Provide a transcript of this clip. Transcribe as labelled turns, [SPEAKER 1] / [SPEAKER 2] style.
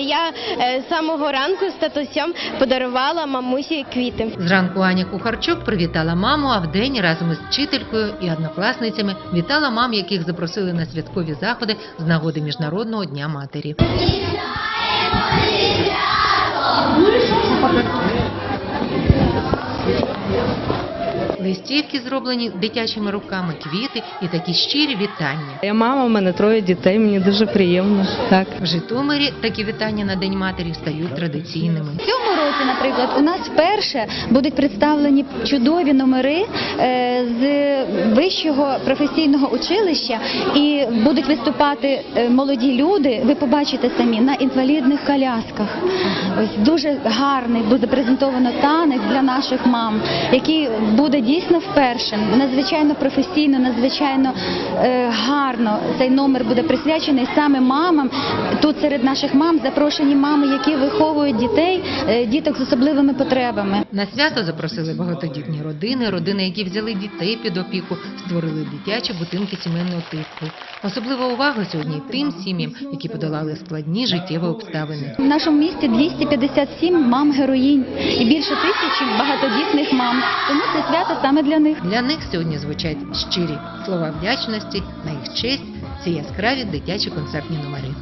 [SPEAKER 1] я е, з самого ранку з татусем подарувала мамусі квіти.
[SPEAKER 2] Зранку Аня Кухарчук привітала маму, а вдень разом із вчителькою і однокласницями вітала мам, яких запросили на святкові заходи з нагоди Міжнародного дня матері. Листівки зроблені дитячими руками, квіти і такі щирі вітання.
[SPEAKER 3] Я мама, у мене троє дітей, мені дуже приємно. Так.
[SPEAKER 2] В Житомирі такі вітання на День матері стають традиційними.
[SPEAKER 4] В цьому році, наприклад, у нас вперше будуть представлені чудові номери е, з вищого професійного училища і будуть виступати е, молоді люди. Ви побачите самі на інвалідних колясках. Ось дуже гарний буде презентовано танець для наших мам, який буде дійсно вперше. Надзвичайно професійно, надзвичайно е, гарно. Цей номер буде присвячений саме мамам. Тут серед наших мам запрошені мами, які виховують дітей, е, діток з особливими потребами.
[SPEAKER 2] На свято запросили багатодітні родини, родини, які взяли дітей під опіку, створили дитячі будинки сімейного типу. Особлива увага сьогодні тим сім'ям, які подолали складні життєві обставини.
[SPEAKER 4] В нашому місті 257 мам героїнь і більше тисячі багатодітних мам. Тому свято саме для них.
[SPEAKER 2] Для них сьогодні звучать щирі слова вдячності на їх честь. Ці яскраві дитячі концертні номери.